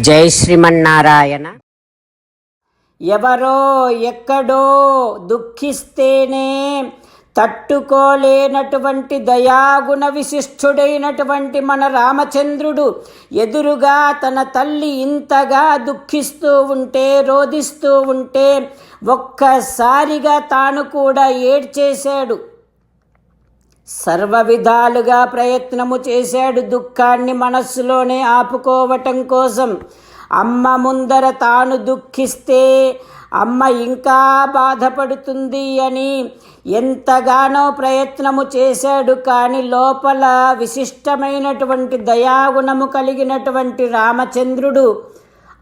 జై శ్రీమన్నారాయణ. ఎవరో ఎక్కడో దుఃఖిస్తేనే తట్టుకోలేనటువంటి దయాగుణ విశిష్టుడైనటువంటి మన రామచంద్రుడు ఎదురుగా తన తల్లి ఇంతగా దుఃఖిస్తూ ఉంటే రోధిస్తూ ఉంటే ఒక్కసారిగా తాను కూడా ఏడ్చేశాడు. సర్వ విధాలుగా ప్రయత్నము చేశాడు దుఃఖాన్ని మనస్సులోనే ఆపుకోవటం కోసం. అమ్మ ముందర తాను దుఃఖిస్తే అమ్మ ఇంకా బాధపడుతుంది అని ఎంతగానో ప్రయత్నము చేశాడు. కానీ లోపల విశిష్టమైనటువంటి దయాగుణము కలిగినటువంటి రామచంద్రుడు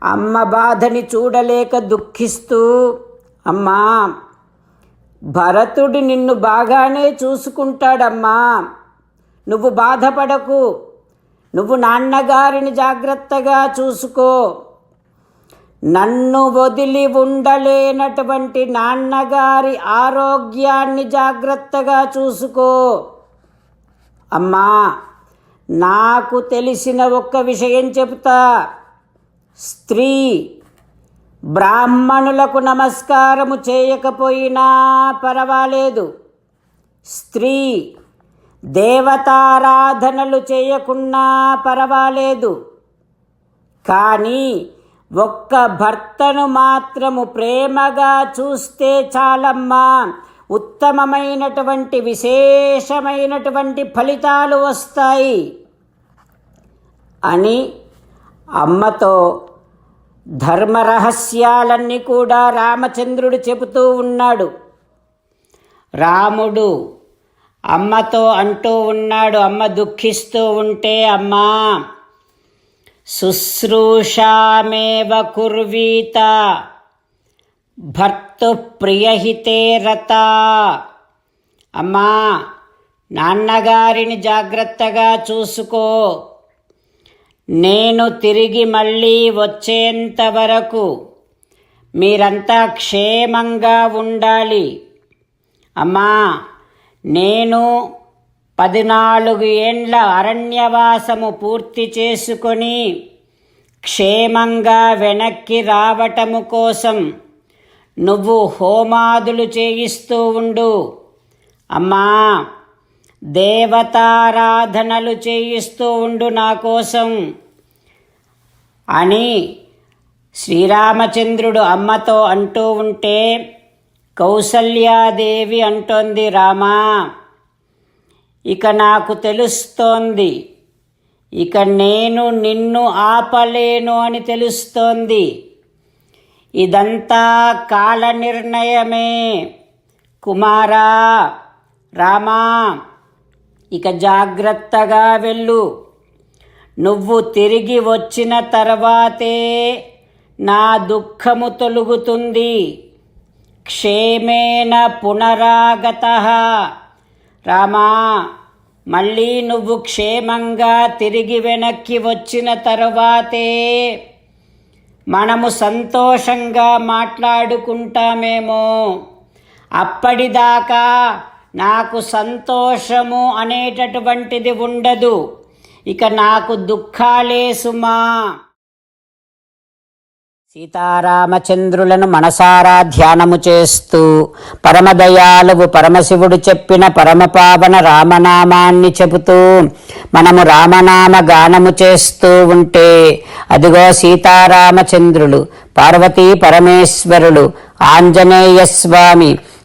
అమ్మ బాధని చూడలేక దుఃఖిస్తూ అమ్మా భరతుడు నిన్ను బాగానే చూసుకుంటాడమ్మా. నువ్వు బాధపడకు. నువ్వు నాన్నగారిని జాగ్రత్తగా చూసుకో. నన్ను వదిలి ఉండలేనటువంటి నాన్నగారి ఆరోగ్యాన్ని జాగ్రత్తగా చూసుకో. అమ్మా నాకు తెలిసిన ఒక్క విషయం చెబుతా స్త్రీ బ్రాహ్మణులకు నమస్కారము చేయకపోయినా పర్వాలేదు. స్త్రీ దేవతారాధనలు చేయకున్నా పర్వాలేదు. కానీ ఒక్క భర్తను మాత్రము ప్రేమగా చూస్తే చాలమ్మా. ఉత్తమమైనటువంటి విశేషమైనటువంటి ఫలితాలు వస్తాయి. అని అమ్మతో ధర్మ రహస్యాలన్నీ కూడా రామచంద్రుడు చెబుతూ ఉన్నాడు. రాముడు అమ్మతో అంటూ ఉన్నాడు అమ్మ దుఃఖిస్తూ ఉంటే అమ్మా శుశ్రూషామేవ కుర్వీత భర్తు ప్రియహితే రత. అమ్మా నాన్నగారిని జాగ్రత్తగా చూసుకో. నేను తిరిగి మళ్ళీ వచ్చేంత వరకు మీరంతా క్షేమంగా ఉండాలి. అమ్మా నేను పద్నాలుగు ఏండ్ల అరణ్యవాసము పూర్తి చేసుకొని క్షేమంగా వెనక్కి రావటము కోసం నువ్వు హోమాదులు చేయిస్తూ ఉండు. అమ్మా దేవతారాధనలు చేయిస్తూ ఉండు నా కోసం అని శ్రీరామచంద్రుడు అమ్మతో అంటూ ఉంటే కౌసల్యాదేవి అంటోంది రామా ఇక నాకు తెలుస్తోంది ఇక నేను నిన్ను ఆపలేను అని తెలుస్తోంది. ఇదంతా కాల నిర్ణయమే కుమారా రామా ఇక జాగ్రత్తగా వెళ్ళు. నువ్వు తిరిగి వచ్చిన తర్వాతే నా దుఃఖము తొలుగుతుంది. క్షేమేణ పునరాగత. రామా మళ్ళీ నువ్వు క్షేమంగా తిరిగి వెనక్కి వచ్చిన తరువాతే మనము సంతోషంగా మాట్లాడుకుంటామేమో. అప్పటిదాకా నాకు సంతోషము అనేటటువంటిది ఉండదు. ఇక నాకు దుఃఖాలే సుమా. సీతారామచంద్రులను మనసారా ధ్యానము చేస్తూ పరమదయాలువు పరమశివుడు చెప్పిన పరమపావన రామనామాన్ని చెబుతూ మనము రామనామ గానము చేస్తూ ఉంటే అదిగో సీతారామచంద్రులు పార్వతీ పరమేశ్వరులు ఆంజనేయ స్వామి